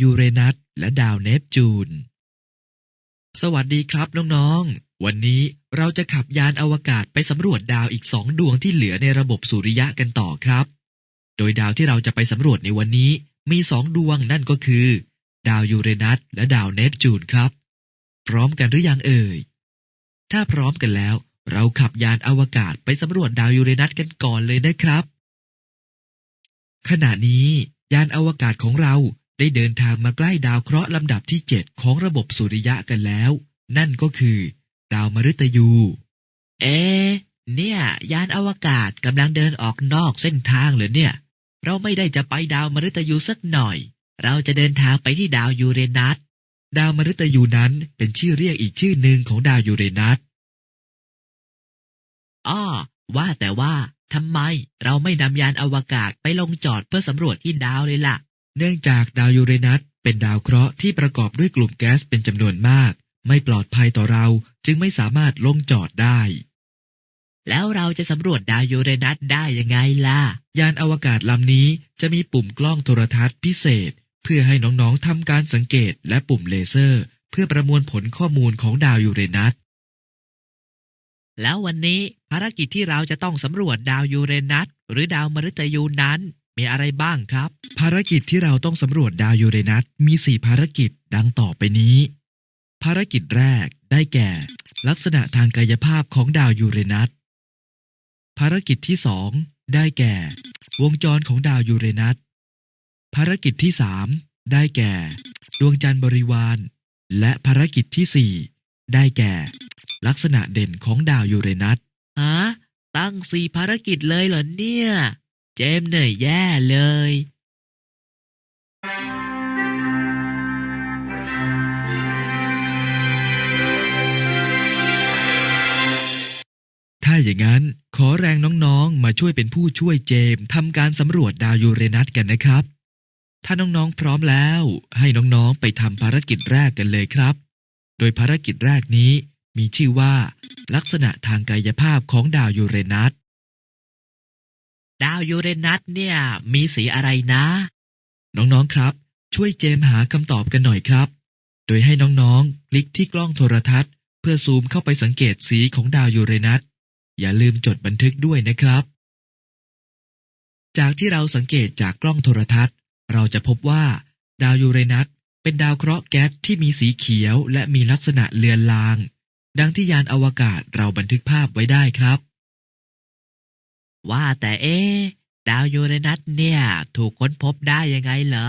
ยูเรนัสและดาวเนปจูน สวัสดีครับน้องๆ วันนี้เราจะขับยานอวกาศไปสำรวจดาวอีกสองดวงที่เหลือในระบบสุริยะกันต่อครับ โดยดาวที่เราจะไปสำรวจในวันนี้มีสองดวงนั่นก็คือ ดาวยูเรนัสและดาวเนปจูนครับ พร้อมกันหรือยังเอ่ย ถ้าพร้อมกันแล้ว เราขับยานอวกาศไปสำรวจดาวยูเรนัสกันก่อนเลยนะครับ ขณะนี้ยานอวกาศของเรา ได้เดินทางมาใกล้ดาวเคราะห์ลำดับที่ 7 ของระบบสุริยะกันแล้ว นั่นก็คือ ดาวมฤตยู เอ๊ะเนี่ย ยานอวกาศกำลังเดินออกนอกเส้นทางเหรอเนี่ย เราไม่ได้จะไปดาวมฤตยูสักหน่อย เราจะเดินทางไปที่ดาวยูเรนัสดาวมฤตยูนั้นเป็นชื่อเรียกอีกชื่อหนึ่งของดาวยูเรนัสอ้อว่าแต่ว่าทำไมเราไม่นำยานอวกาศไปลงจอดเพื่อสำรวจที่ดาวเลยล่ะ เนื่องจากดาวยูเรนัสเป็นดาวเคราะห์ที่ประกอบด้วยกลุ่มแก๊สเป็นจำนวนมาก ไม่ปลอดภัยต่อเราจึงไม่สามารถลงจอดได้ แล้วเราจะสำรวจดาวยูเรนัสได้ยังไงล่ะ ยานอวกาศลำนี้จะมีปุ่มกล้องโทรทัศน์พิเศษ เพื่อให้น้องๆทำการสังเกตและปุ่มเลเซอร์ เพื่อประมวลผลข้อมูลของดาวยูเรนัสแล้ววันนี้ภารกิจที่เราจะต้องสำรวจดาวยูเรนัสหรือดาวมฤตยูนั้น มีอะไรบ้างครับ ภารกิจที่เราต้องสำรวจดาวยูเรนัสมี 4 ภารกิจดังต่อไปนี้ ภารกิจแรกได้แก่ ลักษณะทางกายภาพของดาวยูเรนัสภารกิจที่ 2 ได้แก่ วงจรของดาวยูเรนัสภารกิจที่ 3 ได้แก่ ดวงจันทร์บริวาร และภารกิจที่ 4 ได้แก่ ลักษณะเด่นของดาวยูเรนัสฮะตั้งสี่ภารกิจเลยเหรอเนี่ยเจมส์เหนื่อยแย่เลย ถ้าอย่างนั้นขอแรงน้องๆ มาช่วยเป็นผู้ช่วยเจมส์ทำการสำรวจดาวยูเรนัสกันนะครับ ถ้าน้องๆพร้อมแล้ว ให้น้องๆไปทำภารกิจแรกกันเลยครับ โดยภารกิจแรกนี้มีชื่อว่า ลักษณะทางกายภาพของดาวยูเรนัส ดาวยูเรนัสเนี่ย มีสีอะไรนะ น้องๆครับ ช่วยเจมส์หาคำตอบกันหน่อยครับ โดยให้น้องๆ คลิกที่กล้องโทรทัศน์ เพื่อซูมเข้าไปสังเกตสีของดาวยูเรนัส อย่าลืมจดบันทึกด้วยนะครับ จากที่เราสังเกตจากกล้องโทรทัศน์ เราจะพบว่า ดาวยูเรนัสเป็นดาวเคราะห์แก๊สที่มีสีเขียวและมีลักษณะเลือนลาง ดังที่ยานอวกาศเราบันทึกภาพไว้ได้ครับ ว่าแต่เอ๊ะดาวยูเรนัสเนี่ย ถูกค้นพบได้ยังไงเหรอ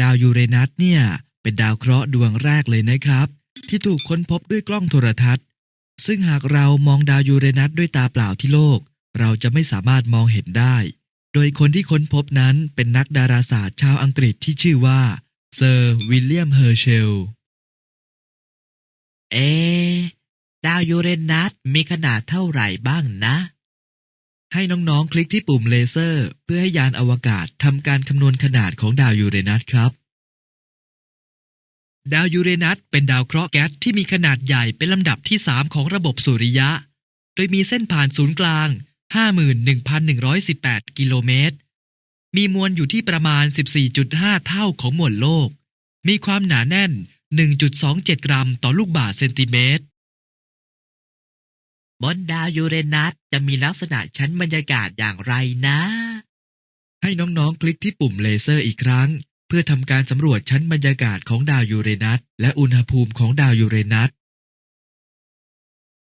ดาวยูเรนัสเนี่ย เป็นดาวเคราะห์ดวงแรกเลยนะครับ ที่ถูกค้นพบด้วยกล้องโทรทัศน์ ซึ่งหากเรามองดาวยูเรนัสด้วยตาเปล่าที่โลก เราจะไม่สามารถมองเห็นได้ โดยคนที่ค้นพบนั้นเป็นนักดาราศาสตร์ชาวอังกฤษที่ชื่อว่าเซอร์วิลเลียมเฮอร์เชล เอ๊ะดาวยูเรนัสมีขนาดเท่าไหร่บ้างนะ ให้น้องๆ คลิกที่ปุ่มเลเซอร์ เพื่อให้ยานอวกาศทำการคำนวณขนาดของดาวยูเรนัสครับ ดาวยูเรนัสเป็นดาวเคราะห์แก๊สที่มีขนาดใหญ่เป็นลำดับที่ 3 ของระบบสุริยะ โดยมีเส้นผ่านศูนย์กลาง 51,118 กิโลเมตร มีมวลอยู่ที่ประมาณ 14.5 เท่าของมวลโลก มีความหนาแน่น 1.27 กรัมต่อลูกบาศก์เซนติเมตร บนดาวยูเรนัสจะมีลักษณะชั้นบรรยากาศอย่างไรนะ ให้น้องๆ คลิกที่ปุ่มเลเซอร์อีกครั้ง เพื่อทำการสำรวจชั้นบรรยากาศของดาวยูเรนัสและอุณหภูมิของดาวยูเรนัส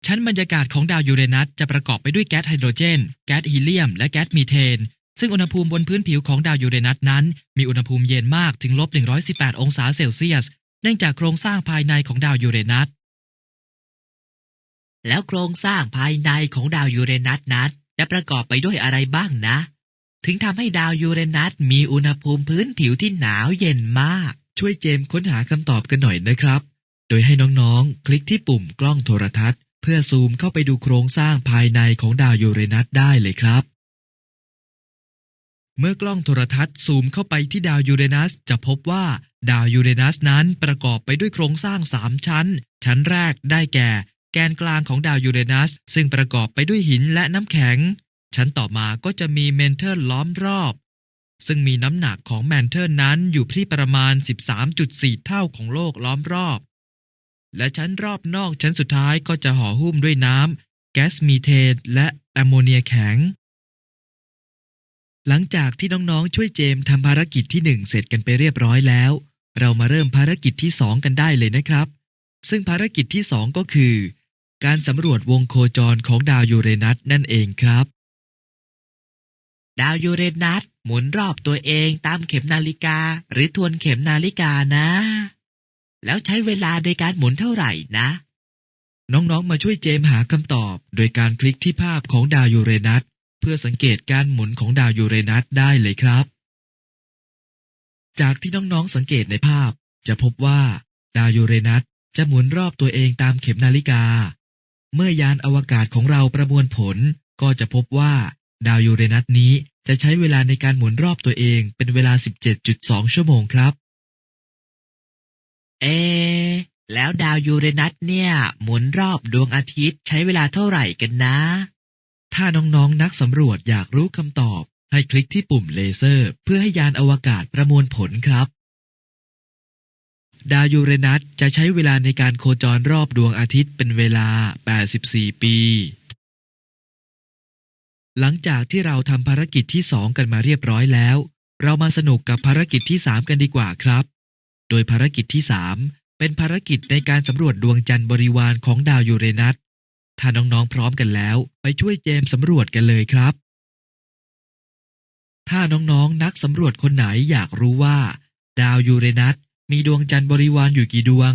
ชั้นบรรยากาศของดาวยูเรนัสจะประกอบไปด้วยแก๊สไฮโดรเจน แก๊สฮีเลียม และแก๊สมีเทน ซึ่งอุณหภูมิบนพื้นผิวของดาวยูเรนัสนั้น มีอุณหภูมิเย็นมากถึงลบ118 องศาเซลเซียส เนื่องจากโครงสร้างภายในของดาวยูเรนัส แล้วโครงสร้างภายในของดาวยูเรนัสนั้นจะประกอบไปด้วยอะไรบ้างนะ ถึงทำให้ดาวยูเรนัสมีอุณหภูมิพื้นผิวที่หนาวเย็นมาก ช่วยเจมค้นหาคำตอบกันหน่อยนะครับ โดยให้น้องๆ คลิกที่ปุ่มกล้องโทรทัศน์ เพื่อซูมเข้าไปดูโครงสร้างภายในของดาวยูเรนัสได้เลยครับ เมื่อกล้องโทรทัศน์ซูมเข้าไปที่ดาวยูเรนัสจะพบว่าดาวยูเรนัสนั้นประกอบไปด้วยโครงสร้าง 3 ชั้น ชั้นแรกได้แก่ แกนกลางของดาวยูเรนัส ซึ่งประกอบไปด้วยหินและน้ำแข็ง ชั้นต่อมาก็จะมีเมนเทอร์ล้อมรอบ ซึ่งมีน้ำหนักของแมนเทอร์นั้นอยู่ที่ประมาณ 13.4 เท่าของโลกล้อมรอบ และชั้นรอบนอกชั้นสุดท้ายก็จะห่อหุ้มด้วยน้ำแก๊สมีเทนและแอมโมเนียแข็ง หลังจากที่น้องๆช่วยเจมส์ทำภารกิจที่หนึ่งเสร็จกันไปเรียบร้อยแล้ว เรามาเริ่มภารกิจที่สองกันได้เลยนะครับ ซึ่งภารกิจที่สองก็คือ การสำรวจวงโคจรของดาวยูเรนัสนั่นเองครับ ดาวยูเรนัสหมุนรอบตัวเองตามเข็มนาฬิกา หรือทวนเข็มนาฬิกานะ แล้วใช้เวลาในการหมุนเท่าไหร่นะ น้องๆมาช่วยเจมหาคำตอบ โดยการคลิกที่ภาพของดาวยูเรนัสเพื่อสังเกตการหมุนของดาวยูเรนัสได้เลยครับ จากที่น้องๆสังเกตในภาพ จะพบว่า ดาวยูเรนัสจะหมุนรอบตัวเองตามเข็มนาฬิกา เมื่อยานอวกาศของเราประมวลผล ก็จะพบว่า ดาวยูเรนัสนี้จะใช้เวลาในการหมุนรอบตัวเองเป็นเวลา 17.2 ชั่วโมงครับ เอะแล้วดาวยูเรนัสเนี่ย หมุนรอบดวงอาทิตย์ใช้เวลาเท่าไหร่กันนะ ถ้าน้องๆนนักสำรวจอยากรู้คำตอบ ให้คลิกที่ปุ่มเลเซอร์ เพื่อให้ยานอวกาศประมวลผลครับ ดาวยูเรนัสจะใช้เวลาในการโคจรรอบดวงอาทิตย์เป็นเวลา 84 ปี หลังจากที่เราทำภารกิจที่ 2 กันมาเรียบร้อยแล้ว เรามาสนุกกับภารกิจที่ 3 กันดีกว่าครับ โดยภารกิจที่ 3 เป็นภารกิจในการสำรวจดวงจันทร์บริวารของดาวยูเรนัส ถ้าน้องๆพร้อมกันแล้ว ไปช่วยเจมส์สำรวจกันเลยครับ ถ้าน้องๆนนักสำรวจคนไหนอยากรู้ว่า ดาวยูเรนัส มีดวงจันทร์บริวารอยู่กี่ดวง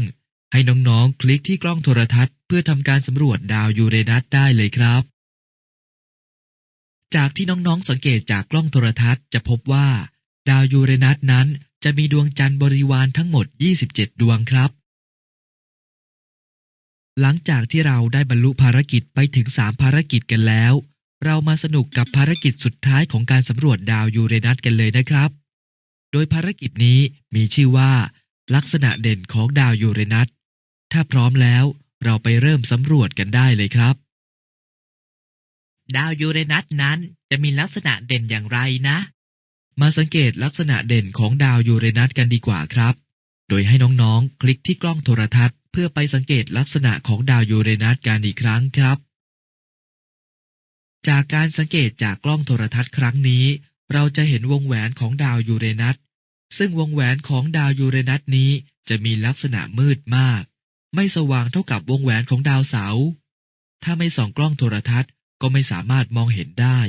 ให้น้องๆ คลิกที่กล้องโทรทัศน์เพื่อทำการสำรวจดาวยูเรนัสได้เลยครับ จากที่น้องๆ สังเกตจากกล้องโทรทัศน์จะพบว่า ดาวยูเรนัสนั้นจะมีดวงจันทร์บริวารทั้งหมด 27 ดวงครับ หลังจากที่เราได้บรรลุภารกิจไปถึง 3 ภารกิจกันแล้ว เรามาสนุกกับภารกิจสุดท้ายของการสำรวจดาวยูเรนัสกันเลยนะครับ โดยภารกิจนี้มีชื่อว่า ลักษณะเด่นของดาวยูเรนัส ถ้าพร้อมแล้วเราไปเริ่มสำรวจกันได้เลยครับ ดาวยูเรนัสนั้นจะมีลักษณะเด่นอย่างไรนะ มาสังเกตลักษณะเด่นของดาวยูเรนัสกันดีกว่าครับ โดยให้น้องๆ คลิกที่กล้องโทรทัศน์เพื่อไปสังเกตลักษณะของดาวยูเรนัสกันอีกครั้งครับ จากการสังเกตจากกล้องโทรทัศน์ครั้งนี้ เราจะเห็นวงแหวนของดาวยูเรนัส ซึ่งวงแหวนของดาวยูเรนัสนี้จะมีลักษณะมืดมาก ไม่สว่างเท่ากับวงแหวนของดาวเสาร์ถ้าไม่ส่องกล้องโทรทัศน์ก็ไม่สามารถมองเห็นได้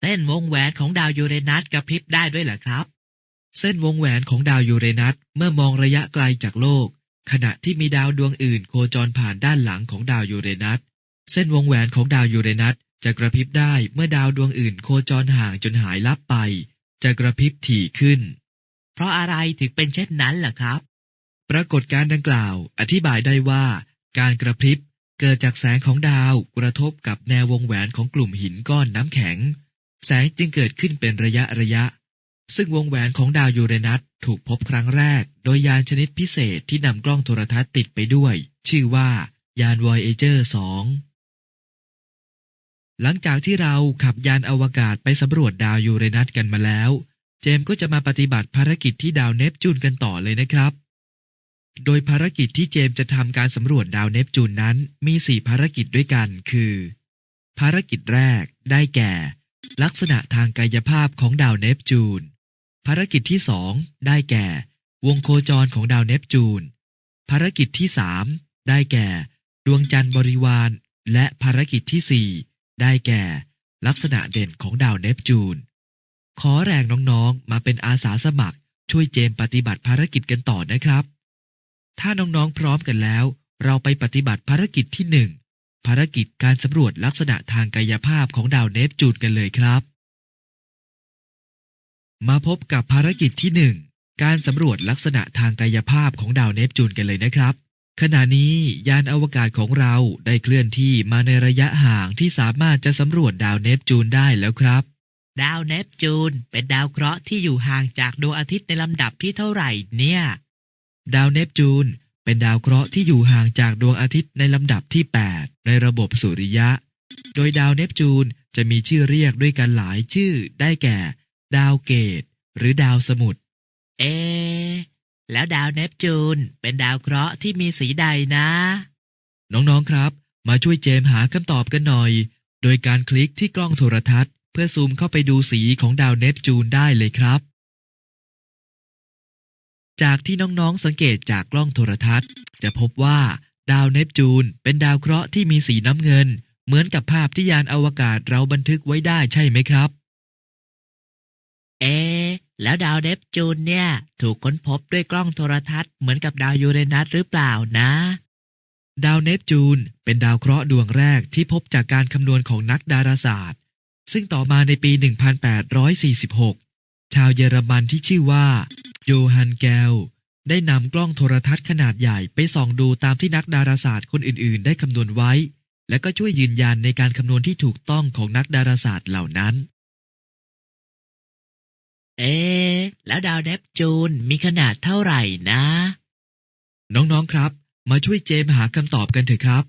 เส้นวงแหวนของดาวยูเรนัสกระพริบได้ด้วยเหรอครับ เส้นวงแหวนของดาวยูเรนัสเมื่อมองระยะไกลจากโลก ขณะที่มีดาวดวงอื่นโคจรผ่านด้านหลังของดาวยูเรนัส เส้นวงแหวนของดาวยูเรนัสจะกระพริบได้เมื่อดาวดวงอื่นโคจรห่างจนหายลับไป จะกระพริบถี่ขึ้น เพราะอะไรถึงเป็นเช่นนั้นล่ะครับ ปรากฏการณ์ดังกล่าว อธิบายได้ว่า การกระพริบเกิดจากแสงของดาวกระทบกับแนววงแหวนของกลุ่มหินก้อนน้ำแข็ง แสงจึงเกิดขึ้นเป็นระยะระยะ ซึ่งวงแหวนของดาวยูเรนัสถูกพบครั้งแรก โดยยานชนิดพิเศษที่นำกล้องโทรทัศน์ติดไปด้วย ชื่อว่ายาน Voyager 2 หลังจากที่เราขับยานอวกาศไปสำรวจดาวยูเรนัสกันมาแล้ว เจมส์ก็จะมาปฏิบัติภารกิจที่ดาวเนปจูนกันต่อเลยนะครับ โดยภารกิจที่เจมส์จะทำการสำรวจดาวเนปจูนนั้นมี 4 ภารกิจด้วยกัน คือ ภารกิจแรก ได้แก่ ลักษณะทางกายภาพของดาวเนปจูน ภารกิจที่ 2 ได้แก่ วงโคจรของดาวเนปจูน ภารกิจที่ 3 ได้แก่ ดวงจันทร์บริวาร และภารกิจที่ 4 ได้แก่ ลักษณะเด่นของดาวเนปจูน ขอแรงน้องๆ มาเป็นอาสาสมัคร ช่วยเจมส์ปฏิบัติภารกิจกันต่อนะครับ ถ้าน้องๆพร้อมกันแล้ว เราไปปฏิบัติภารกิจที่หนึ่งภารกิจการสำรวจลักษณะทางกายภาพของดาวเนปจูนกันเลยครับ มาพบกับภารกิจที่หนึ่งการสำรวจลักษณะทางกายภาพของดาวเนปจูนกันเลยนะครับ ขณะนี้ยานอวกาศของเราได้เคลื่อนที่มาในระยะห่างที่สามารถจะสำรวจดาวเนปจูนได้แล้วครับ ดาวเนปจูนเป็นดาวเคราะห์ที่อยู่ห่างจากดวงอาทิตย์ในลำดับที่เท่าไหร่เนี่ย ดาวเนปจูนเป็นดาวเคราะห์ที่อยู่ห่างจากดวงอาทิตย์ในลำดับที่ 8 ในระบบสุริยะ โดยดาวเนปจูนจะมีชื่อเรียกด้วยกันหลายชื่อ ได้แก่ ดาวเกต หรือดาวสมุทร เอะแล้วดาวเนปจูนเป็นดาวเคราะห์ที่มีสีใดนะ น้องๆครับ มาช่วยเจมหาคำตอบกันหน่อย โดยการคลิกที่กล้องโทรทัศน์ เพื่อซูมเข้าไปดูสีของดาวเนปจูนได้เลยครับ จากที่น้องๆสังเกตจากกล้องโทรทัศน์ จะพบว่าดาวเนปจูนเป็นดาวเคราะห์ที่มีสีน้ำเงิน เหมือนกับภาพที่ยานอวกาศเราบันทึกไว้ได้ใช่ไหมครับ เอะแล้วดาวเนปจูนเนี่ย ถูกค้นพบด้วยกล้องโทรทัศน์เหมือนกับดาวยูเรนัสหรือเปล่านะ ดาวเนปจูนเป็นดาวเคราะห์ดวงแรกที่พบจากการคำนวณของนักดาราศาสตร์ ซึ่งต่อมาในปี 1846 ชาวเยอรมันที่ชื่อว่าโยฮันแกลได้นำกล้องโทรทัศน์ขนาดใหญ่ไปส่องดูตามที่นักดาราศาสตร์คนอื่นๆ ได้คำนวณไว้ และก็ช่วยยืนยันในการคำนวณที่ถูกต้องของนักดาราศาสตร์เหล่านั้น เอะแล้วดาวเนปจูนมีขนาดเท่าไหร่นะ น้องๆครับ มาช่วยเจมส์หาคำตอบกันเถอะครับ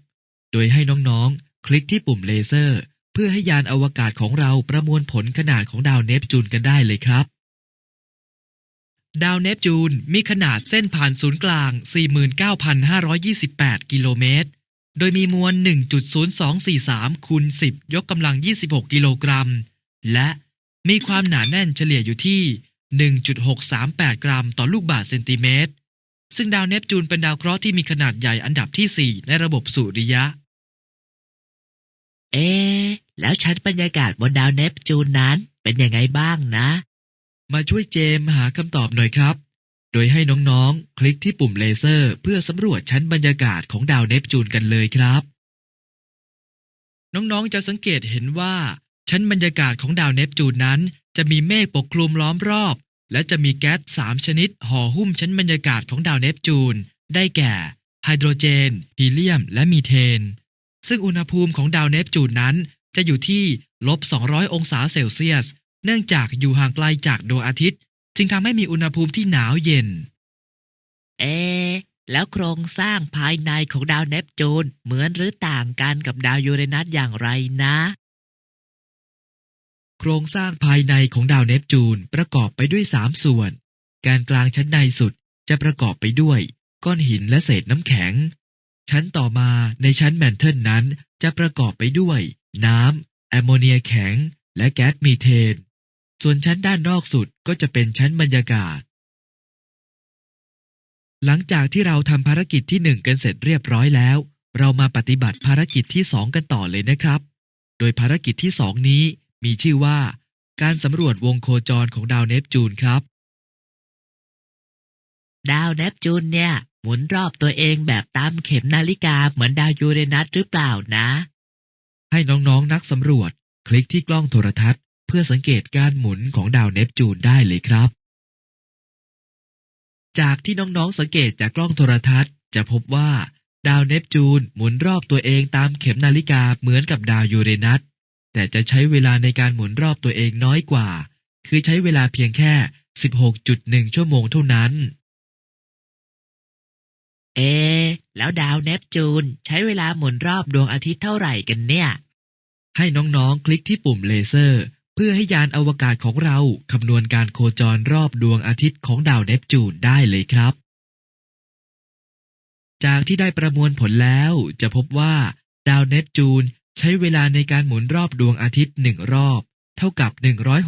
โดยให้น้องๆ คลิกที่ปุ่มเลเซอร์ เพื่อให้ยานอวกาศของเราประมวลผลขนาดของดาวเนปจูนกันได้เลยครับ ดาวเนปจูนมีขนาดเส้นผ่านศูนย์กลาง 49,528 กิโลเมตร โดยมีมวล 1.0243คูณ10 ยกกำลัง 26 กิโลกรัม และมีความหนาแน่นเฉลี่ยอยู่ที่ 1.638 กรัมต่อลูกบาศก์เซนติเมตร ซึ่งดาวเนปจูนเป็นดาวเคราะห์ที่มีขนาดใหญ่อันดับที่ 4 ในระบบสุริยะ เอะแล้วชั้นบรรยากาศบนดาวเนปจูนนั้นเป็นยังไงบ้างนะ มาช่วยเจมส์หาคำตอบหน่อยครับ โดยให้น้องๆ คลิกที่ปุ่มเลเซอร์เพื่อสำรวจชั้นบรรยากาศของดาวเนปจูนกันเลยครับ น้องๆ จะสังเกตเห็นว่า ชั้นบรรยากาศของดาวเนปจูนนั้น จะมีเมฆปกคลุมล้อมรอบ และจะมีแก๊สสามชนิดห่อหุ้มชั้นบรรยากาศของดาวเนปจูน ได้แก่ไฮโดรเจน ฮีเลียม และมีเทน ซึ่งอุณหภูมิของดาวเนปจูนนั้น จะอยู่ที่ลบ 200 องศาเซลเซียส เนื่องจากอยู่ห่างไกลจากดวงอาทิตย์ จึงทำให้มีอุณหภูมิที่หนาวเย็น เอะแล้วโครงสร้างภายในของดาวเนปจูนเหมือนหรือต่างกันกับดาวยูเรนัสอย่างไรนะ โครงสร้างภายในของดาวเนปจูนประกอบไปด้วย 3 ส่วนการกลางชั้นในสุดจะประกอบไปด้วย ก้อนหินและเศษน้ำแข็ง ชั้นต่อมาในชั้นแมนเทิลนั้นจะประกอบไปด้วย น้ำแอมโมเนียแข็ง และแก๊สมีเทน ส่วนชั้นด้านนอกสุดก็จะเป็นชั้นบรรยากาศ หลังจากที่เราทำภารกิจที่หนึ่งกันเสร็จเรียบร้อยแล้ว เรามาปฏิบัติภารกิจที่สองกันต่อเลยนะครับ โดยภารกิจที่สองนี้มีชื่อว่า การสำรวจวงโคจรของดาวเนปจูนครับ ดาวเนปจูนเนี่ย หมุนรอบตัวเองแบบตามเข็มนาฬิกาเหมือนดาวยูเรนัสหรือเปล่านะ ให้น้องๆนนักสำรวจ คลิกที่กล้องโทรทัศน์ เพื่อสังเกตการหมุนของดาวเนปจูนได้เลยครับ จากที่น้องๆสังเกตจากกล้องโทรทัศน์ จะพบว่า ดาวเนปจูนหมุนรอบตัวเองตามเข็มนาฬิกาเหมือนกับดาวยูเรนัสแต่จะใช้เวลาในการหมุนรอบตัวเองน้อยกว่า คือใช้เวลาเพียงแค่ 16.1 ชั่วโมงเท่านั้น เอ แล้วดาวเนปจูนใช้เวลาหมุนรอบดวงอาทิตย์เท่าไหร่กันเนี่ย ให้น้องๆ คลิกที่ปุ่มเลเซอร์ เพื่อให้ยานอวกาศของเราคำนวณการโคจรรอบดวงอาทิตย์ของดาวเนปจูนได้เลยครับ จากที่ได้ประมวลผลแล้วจะพบว่า ดาวเนปจูนใช้เวลาในการหมุนรอบดวงอาทิตย์หนึ่งรอบ เท่ากับ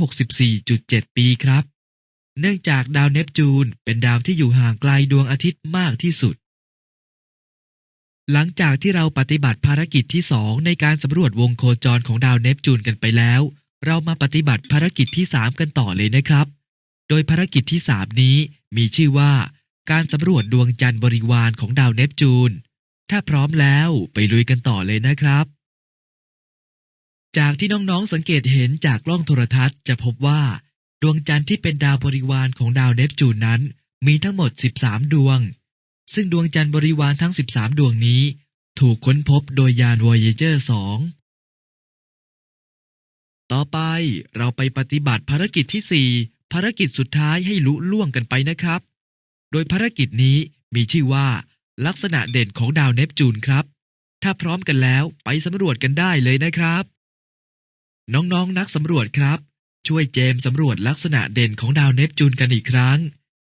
164.7 ปีครับ เนื่องจากดาวเนปจูนเป็นดาวที่อยู่ห่างไกลดวงอาทิตย์มากที่สุด หลังจากที่เราปฏิบัติภารกิจที่สองในการสำรวจวงโคจรของดาวเนปจูนกันไปแล้ว เรามาปฏิบัติภารกิจที่สามกันต่อเลยนะครับ โดยภารกิจที่สามนี้มีชื่อว่า การสำรวจดวงจันทร์บริวารของดาวเนปจูน ถ้าพร้อมแล้วไปลุยกันต่อเลยนะครับ จากที่น้องๆสังเกตเห็นจากกล้องโทรทัศน์จะพบว่า ดวงจันทร์ที่เป็นดาวบริวารของดาวเนปจูนนั้น มีทั้งหมด 13 ดวง ซึ่งดวงจันทร์บริวารทั้ง 13 ดวงนี้ ถูกค้นพบโดยยาน Voyager 2 ต่อไปเราไปปฏิบัติภารกิจที่ 4 ภารกิจสุดท้ายให้ลุล่วงกันไปนะครับ โดยภารกิจนี้มีชื่อว่า ลักษณะเด่นของดาวเนปจูนครับ ถ้าพร้อมกันแล้วไปสำรวจกันได้เลยนะครับ น้องๆนนักสำรวจครับ ช่วยเจมส์สำรวจลักษณะเด่นของดาวเนปจูนกันอีกครั้ง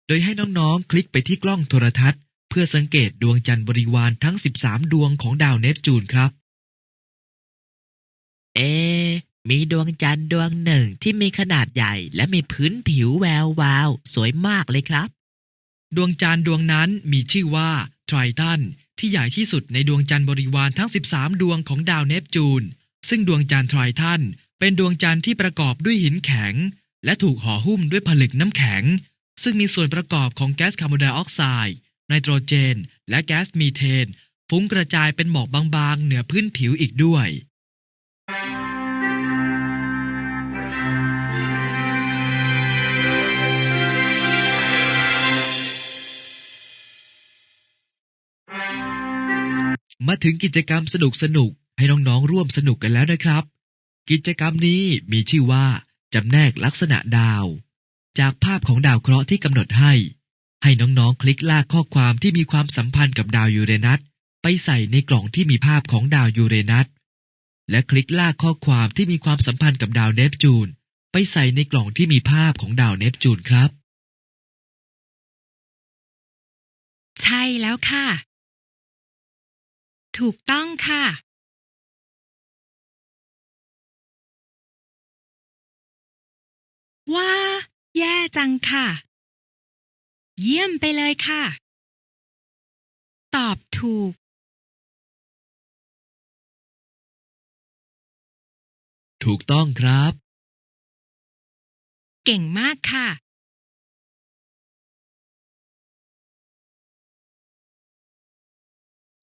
โดยให้น้องๆ คลิกไปที่กล้องโทรทัศน์ เพื่อสังเกตดวงจันทร์บริวารทั้ง 13 ดวงของดาวเนปจูนครับ เอะมีดวงจันทร์ดวงหนึ่งที่มีขนาดใหญ่ และมีพื้นผิวแวววาว สวยมากเลยครับ ดวงจันทร์ดวงนั้นมีชื่อว่าไทรตันที่ใหญ่ที่สุดในดวงจันทร์บริวารทั้ง 13 ดวงของดาวเนปจูน ซึ่งดวงจันทร์ไทรตันเป็นดวงจันทร์ที่ประกอบด้วยหินแข็ง และถูกห่อหุ้มด้วยผลึกน้ำแข็ง ซึ่งมีส่วนประกอบของแก๊สคาร์บอนไดออกไซด์ ไนโตรเจน และแก๊สมีเทน ฟุ้งกระจายเป็นหมอกบางๆ เหนือพื้นผิวอีกด้วย มาถึงกิจกรรมสนุกสนุกๆให้น้องๆร่วมสนุกกันแล้วนะครับ กิจกรรมนี้มีชื่อว่าจำแนกลักษณะดาว จากภาพของดาวเคราะห์ที่กำหนดให้ ให้น้องๆ คลิกลากข้อความที่มีความสัมพันธ์กับดาวยูเรนัสไปใส่ในกล่องที่มีภาพของดาวยูเรนัส และคลิกลากข้อความที่มีความสัมพันธ์กับดาวเนปจูน ไปใส่ในกล่องที่มีภาพของดาวเนปจูนครับ ใช่แล้วค่ะ ถูกต้องค่ะ ว้า แย่จังค่ะ เยี่ยมไปเลยค่ะ ตอบถูก ถูกต้องครับ เก่งมากค่ะ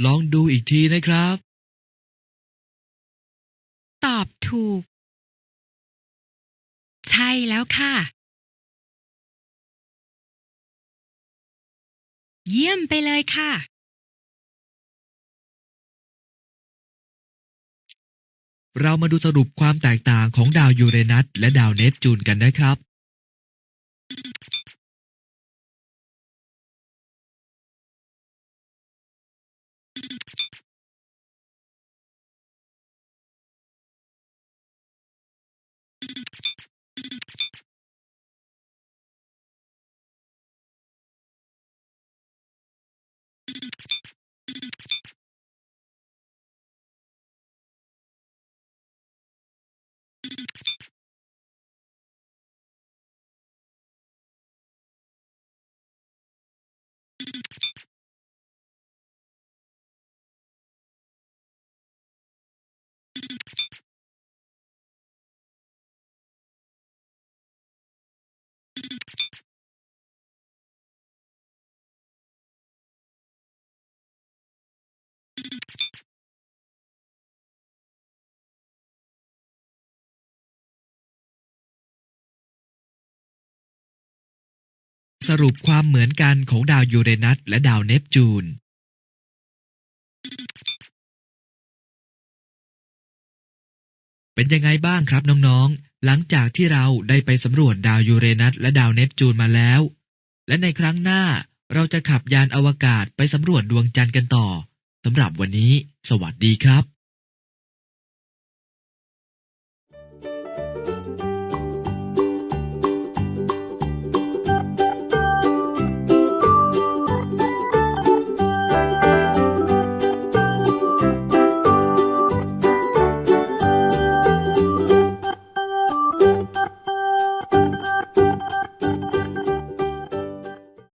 ลองดูอีกทีนะครับ ตอบถูก ใช่แล้วค่ะ เยี่ยมไปเลยค่ะ เรามาดูสรุปความแตกต่างของดาวยูเรนัสและดาวเนปจูนกันนะครับ you. สรุปความเหมือนกันของดาวยูเรนัสและดาวเนปจูน เป็นยังไงบ้างครับน้องๆ หลังจากที่เราได้ไปสำรวจดาวยูเรนัสและดาวเนปจูนมาแล้ว และในครั้งหน้าเราจะขับยานอวกาศไปสำรวจดวงจันทร์กันต่อสำหรับวันนี้ สวัสดีครับ